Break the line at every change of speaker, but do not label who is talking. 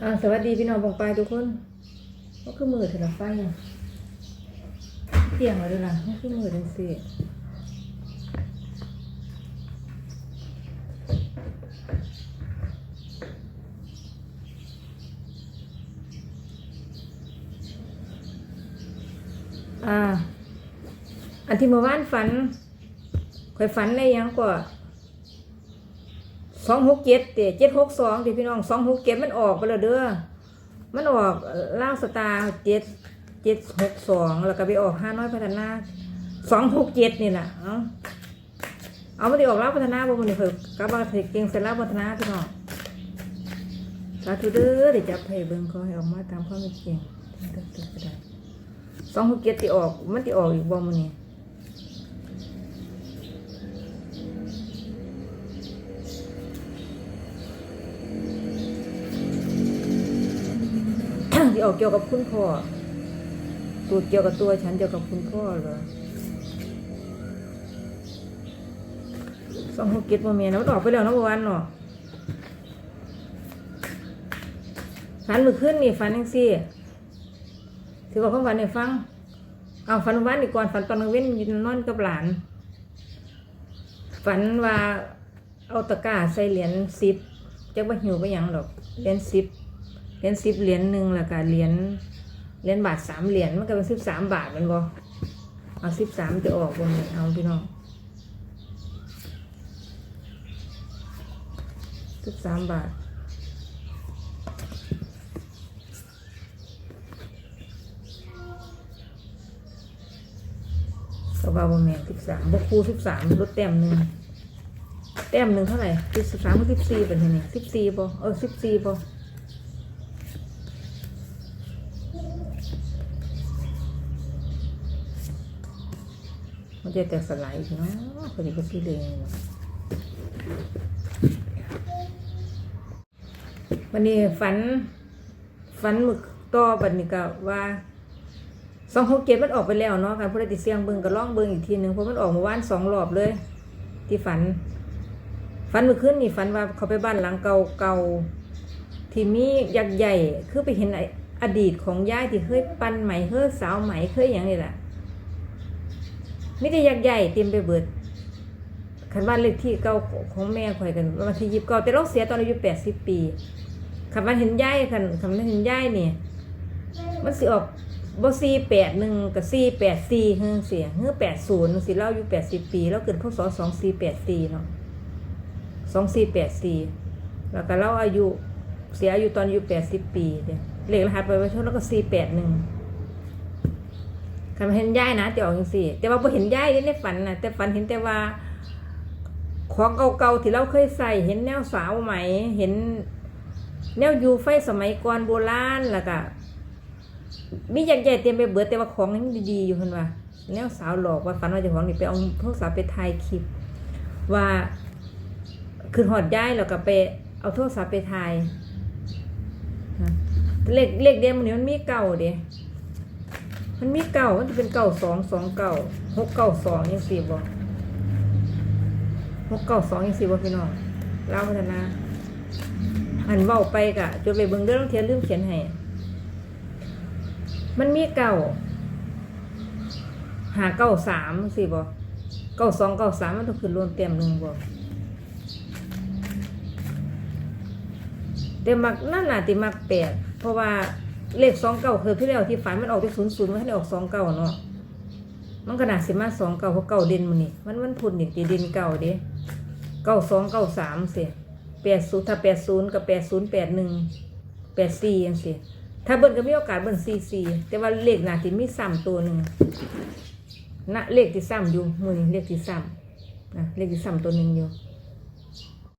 อ่าสวัสดีพี่น้องบงปลายทุกคนก็คือมือเถอะละไฟอะเตียงมาด้วยล่ะก็คือมือจังสิอ่า อันที่เมื่อวานฝันข่อยฝันได้หยังกว่า สองหกเจ็ดเตะเจ็ดหกสองที่พี่น้องสองหกเจ็ดมันออกไปแล้วเด้อมันออกล่าวสตาร์เจ็ดเจ็ดหกสองแล้วก็ไปออกห้าน้อยพัฒนาสองหกเจ็ดนี่แหละเอาเอามาดีออกล่าพัฒนาบ่มันนี่เพิ่นกลับมาถึงเก่งเสร็จแล้วพัฒนาพี่น้องสาธุเด้อเดี๋ยวจับให้เบิ่งขอให้ออกมาตามความเป็นจริงเก็ได้สองหกเจ็ดที่ออกมันที่ออกอีกบ่มันนี่ ที่ ออกเกี่ยวกับคุณพ่อ ตัวเกี่ยวกับตัวฉันเกี่ยวกับคุณพ่อเหรอสองหกเก็ดโมเมนต์มันออกไปแล้วนะวานเนาะฝันมื่อคืนนี่ฝันยังซี่ถือว่าความฝันให้ฟัง เอาฝันวันนี่ก่อนฝันตอนกลางเว้นยืนนอนกับหลาน ฝันว่าเอาตะกร้าใส่เหรียญสิบจักว่าหิวไปยังหรอกเหรียญสิบ เหรียญสิบเหรียญหนึ่งแล้วก็เหรียญเหรียญบาทสามเหรียญมันก็เป็นสิบสามบาทมันบ่เอาสิบสามจะออกบนนี้เอาพี่น้องสิบสามบาทก็ว่าบ่แม่นสิบสามบคูสิบสามลดแต้มหนึ่งแต้มหนึ่งเท่าไหร่สิบสามกับสิบสี่เป็นไงสิบสี่บ่เออสิบสี่บ่ มันจะแตกสลายอีกเนาะคนนี้ก็ซื้อเลยวันนี้ฝัน ฝันหมึกต่อบัดนี้ก็ว่าสองหกเจ็ดมันออกไปแล้วเนาะการพูดติเสียงเบิ่งก็ล่องเบิ่งอีกทีหนึ่งเพราะมันออกมาว่านสองรอบเลย ที่ฝัน ฝันเมื่อคืนนี่ฝันว่าเขาไปบ้านหลังเก่าเก่าที่มียักษ์ใหญ่คือไปเห็นไอ้อดีตของย่ายที่เคยปั้นไหมเคยสาวไหมเคยอย่างนี้แหละ มิได้ยักษ์ใหญ่เต็มไปเบิดคันบ้านเลขที่เก่าของแม่ข่อยกันวันที่ยิบเก่าแต่เราเสียตอนอายุแปดสิบปีคันบ้านเห็นย่ายคันคันบ้านเห็นย่ายเนี่ยมันสิออกบ่สี่แปดหนึ่งกับสี่แปดสี่เฮ้เสียเฮ้แปดศูนย์สิเราอายุแปดสิบปีเราเกิดพศสองสี่แปดสี่เนาะสองสี่แปดสี่แล้วก็เราอายุเสียอายุตอนอายุแปดสิบปีเดียเลขรหัสไปไว้เท่าแล้วก็สี่แปดหนึ่ง คันเห็นยายนะจะออกจังซี่ แต่ว่าพอเห็นยายในฝันนะแต่ฝันเห็นแต่ว่า ของเก่าๆที่เราเคยใส่เห็นแนวสาวไหม เห็น แนวยูไฟสมัยก่อนโบราณแล้วก็มีอยากใหญ่เตรียมไปเบิดแต่ว่าของยังดีๆอยู่เพิ่นว่าแนวสาวหลอกว่าฝันว่าจ้าของนี่ไปเอาโทรศัพท์ไปถ่ายคลิป ว่าคือหอดย้ายแล้วก็ไปเอาโทรศัพท์ไปถ่ายเลขเลขเดียวมันนี่มันมีเก่าเด้ มันมีเก่ามันจะเป็นเก่าสองสองเก่าหกเก่าสองยังสี่บ่หกเก่าสองยังสี่บ่พี่น้องเล่าพัฒนาหันเว้าไปกะจนไปเบิ่งเรื่องเทียนลืมเขียนให้มันมีเก่าหาเก่าสามสี่บ่เก่าสองเก่าสามมันต้องขึ้นรวมเต็มหนึ่งบ่แต่มักนั่นน่ะที่มักแปดเพราะว่า เลขสองเก่าคือที่แล้วที่ฝันมันออกที่ศูนย์ศูนย์มันให้ออกสองเก่าเนาะมันขนาดสิมาสองเก่าเพราะเก่าเด่นมันนี่มันมันพุ่นนี่ตีเด่นเก่าเด้เก่าสองเก่าสามเสียแปดศูนย์ถ้าแปดศูนย์กับแปดศูนย์แปดหนึ่งแปดสี่ยังเสียถ้าเบิ้ลก็มีโอกาสเบิ้ลสี่สี่แต่ว่าเลขหนาที่มีซ้ำตัวหนึ่งนะเลขที่ซ้ำอยู่มือนี่เลขที่ซ้ำนะเลขที่ซ้ำตัวหนึ่งอยู่